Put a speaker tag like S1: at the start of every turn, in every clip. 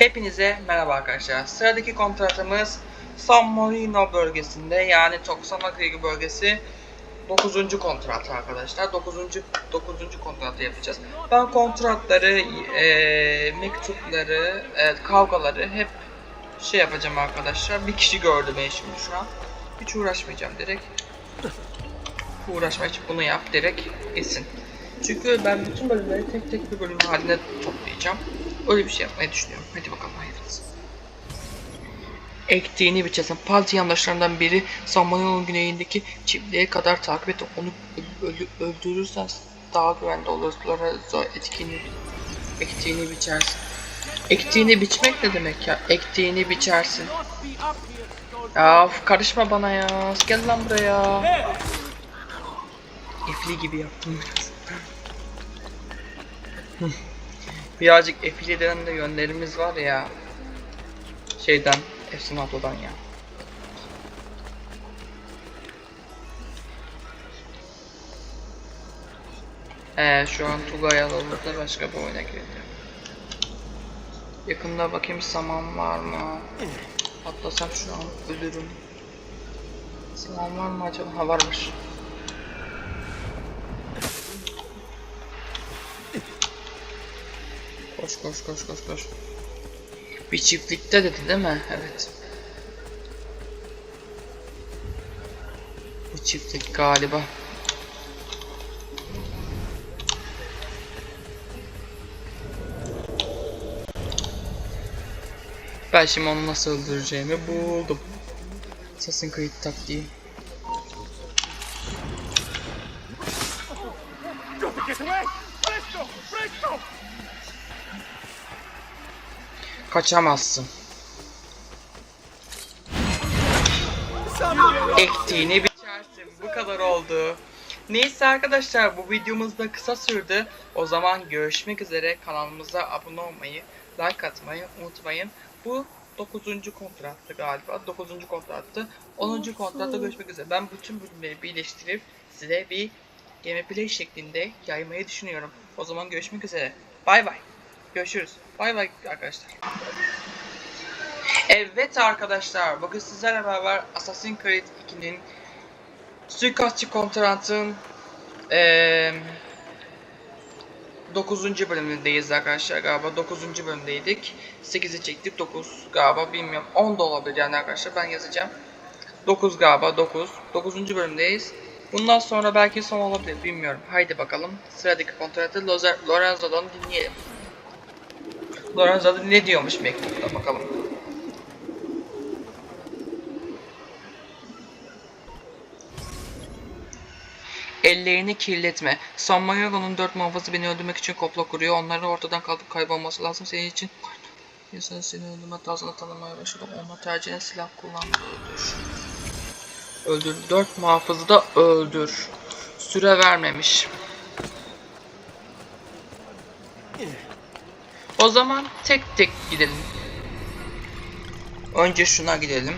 S1: Hepinize merhaba arkadaşlar. Sıradaki kontratımız San Marino bölgesinde yani Toksana Kıyı bölgesi 9. kontrat arkadaşlar. 9. 9. kontratı yapacağız. Ben kontratları, eee, mektupları, evet, kavgaları hep şey yapacağım arkadaşlar. Bir kişi gördü beni şimdi şu an. Hiç uğraşmayacağım direkt. Uğraşma hiç bunu yap direkt gitsin. Çünkü ben bütün bölümleri tek tek bir bölüm haline toplayacağım. Öyle bir şey yapmayı düşünüyorum. Hadi bakalım hayırlısı. Ektiğini biçersen Palti yandaşlarından biri Samanyolu güneyindeki çiftliğe kadar takip et. Onu öl- öl- öldürürsen daha güvende. Lorenzo etkini ektiğini biçersin. Ektiğini biçmek ne demek ya? Ektiğini biçersin. Ya karışma bana ya. Gel lan buraya. Efli gibi yaptım biraz. Birazcık Efli denen de yönlerimiz var ya. Şeyden, Efsun abladan ya. Ee, şu an Tugay alanında başka bir oyuna girdi. Yakında bakayım saman var mı? Atlasam şu an ölürüm. Saman var mı acaba? Ha varmış. Koş koş koş koş koş. Bir çiftlikte dedi değil mi? Evet. Bu çiftlik galiba. Ben şimdi onu nasıl öldüreceğimi buldum. Assassin's Creed taktiği. Kaçamazsın. Ektiğini biçersin. Bu kadar oldu. Neyse arkadaşlar bu videomuz da kısa sürdü. O zaman görüşmek üzere. Kanalımıza abone olmayı, like atmayı unutmayın. Bu 9. kontrattı galiba. 9. kontrattı. 10. kontratta görüşmek üzere. Ben bütün bölümleri birleştirip size bir gameplay şeklinde yaymayı düşünüyorum. O zaman görüşmek üzere. Bay bay. Görüşürüz. Bay bay arkadaşlar. Evet arkadaşlar, bugün sizlerle beraber Assassin's Creed 2'nin Suikastçı Kontrat'ın eee 9. bölümündeyiz arkadaşlar galiba 9. bölümdeydik 8'i çektik 9 galiba bilmiyorum 10 da olabilir yani arkadaşlar ben yazacağım 9 galiba 9 9. bölümdeyiz bundan sonra belki son olabilir bilmiyorum haydi bakalım sıradaki kontratı Lorenzo'dan dinleyelim Lorenzo ne diyormuş mektupta bakalım Ellerini kirletme. San Marino'nun dört muhafızı beni öldürmek için komplo kuruyor. Onları ortadan kaldırıp kaybolması lazım. Senin için İnsan seni öldürme tarzını tanımaya başladı. Ona tercihen silah kullandı. Öldür. Öldür. Dört muhafızı da öldür. Süre vermemiş. O zaman tek tek gidelim. Önce şuna gidelim.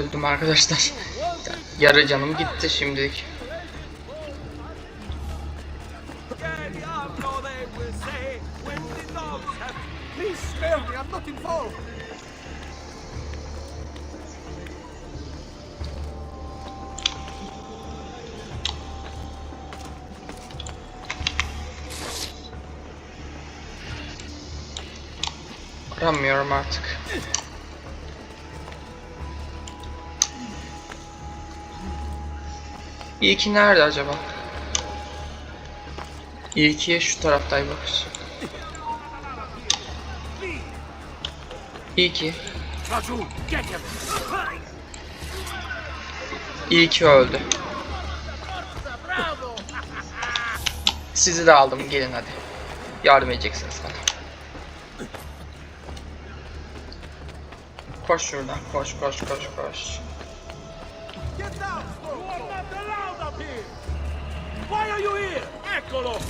S1: Öldüm arkadaşlar. Yarı canım gitti şimdilik.
S2: Que diablo
S1: İyi ki nerede acaba? Ki şu taraftaymış. İyi ki.
S2: Raju, get him!
S1: İyi ki öldü. Sizi de aldım gelin hadi. yardım edeceksiniz bana. Koş şuradan. Koş koş koş koş.
S2: İt!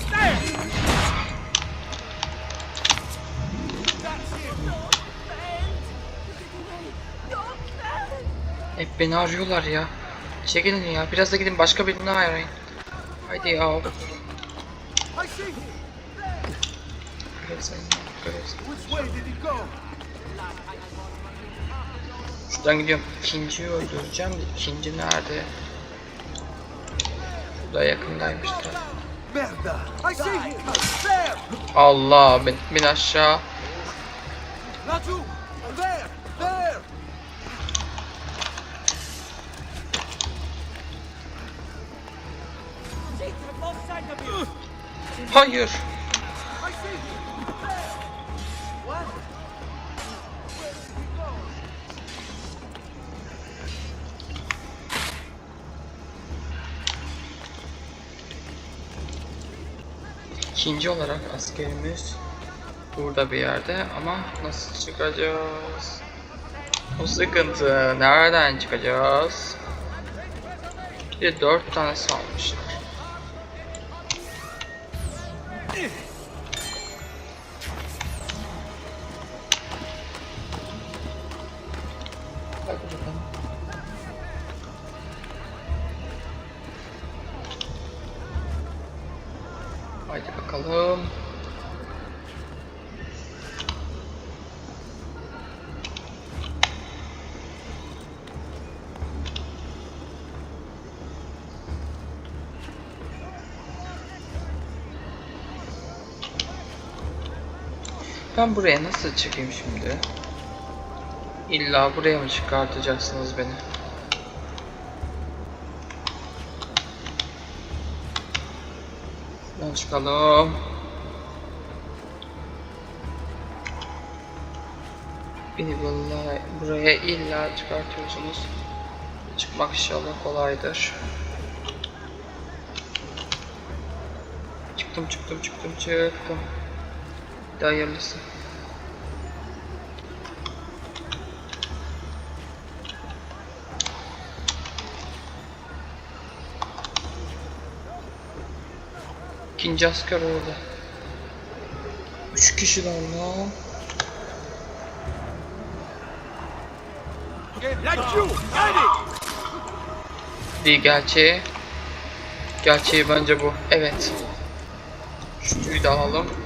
S1: Hep beni arıyorlar ya. Çekilin ya. Biraz da gidin başka birini arayın. Haydi ya. Şuradan gidiyorum. İkinciyi öldüreceğim. de İkinci nerede?
S2: I see him! There!
S1: Allah ben, bin aşağı. Hayır. İkinci olarak askerimiz burada bir yerde ama nasıl çıkacağız? O sıkıntı. Nereden çıkacağız? Bir dört tane salmışlar. Ben buraya nasıl çıkayım şimdi? İlla buraya mı çıkartacaksınız beni? Buradan çıkalım. Beni vallahi buraya illa çıkartıyorsunuz. Çıkmak inşallah kolaydır. Çıktım çıktım çıktım çıktım. De hayırlısı. İkinci asker orada. Üç kişiler lan.
S2: İt!
S1: Değil gerçeği. Gerçeği bence bu. Evet. Şu tüyü de alalım.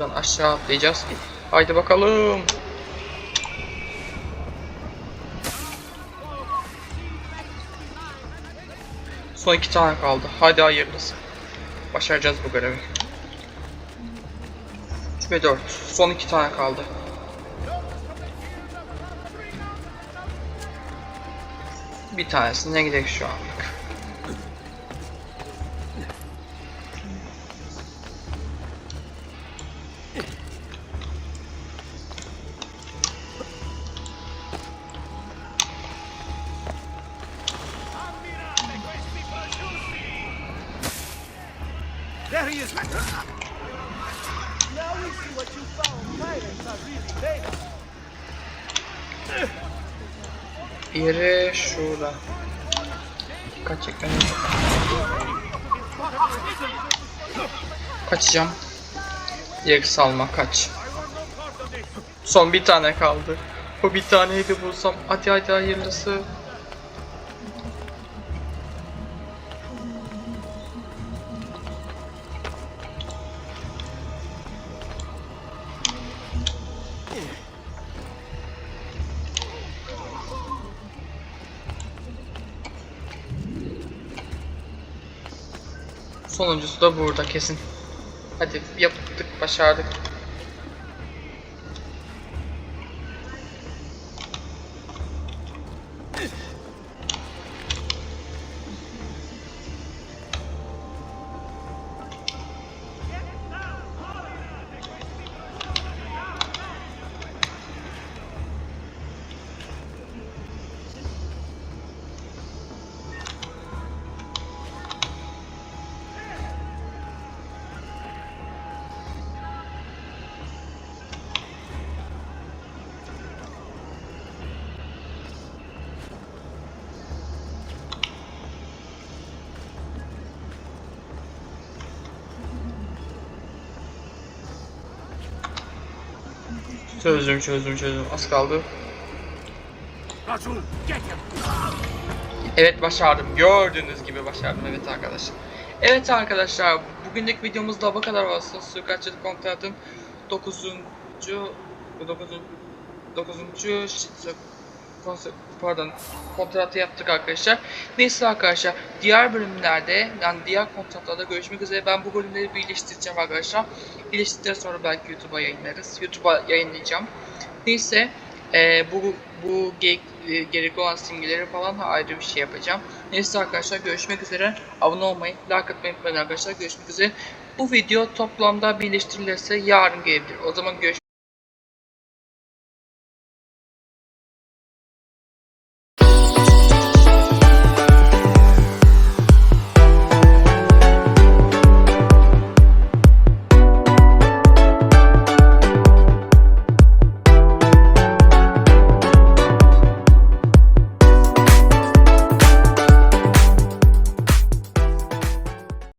S1: Buradan aşağı atlayacağız. Haydi bakalım. Son iki tane kaldı. Hadi hayırlısı. Başaracağız bu görevi. 3 ve 4. Son iki tane kaldı. Bir tanesine gidelim şu anlık. Yeri şurada. Kaç ekranı? Kaçacağım. Yer salma kaç. Son bir tane kaldı. O bir taneyi de bulsam. Hadi hadi hayırlısı. Sonuncusu da burada kesin. Hadi yaptık, başardık. Çözdüm çözdüm çözdüm. Az kaldı. Evet başardım. Gördüğünüz gibi başardım evet arkadaşlar. Evet arkadaşlar bugünlük videomuzda bu kadar olsun. Suikatçılık kontratın 9. 9. 9. pardon kontratı yaptık arkadaşlar. Neyse arkadaşlar diğer bölümlerde yani diğer kontratlarda görüşmek üzere. Ben bu bölümleri birleştireceğim arkadaşlar. Birleştirdikten sonra belki YouTube'a yayınlarız. YouTube'a yayınlayacağım. Neyse eee, bu bu ge- e, olan simgeleri falan ayrı bir şey yapacağım. Neyse arkadaşlar görüşmek üzere. Abone olmayı, like atmayı unutmayın arkadaşlar. Görüşmek üzere. Bu video toplamda birleştirilirse yarın gelebilir. O zaman görüşmek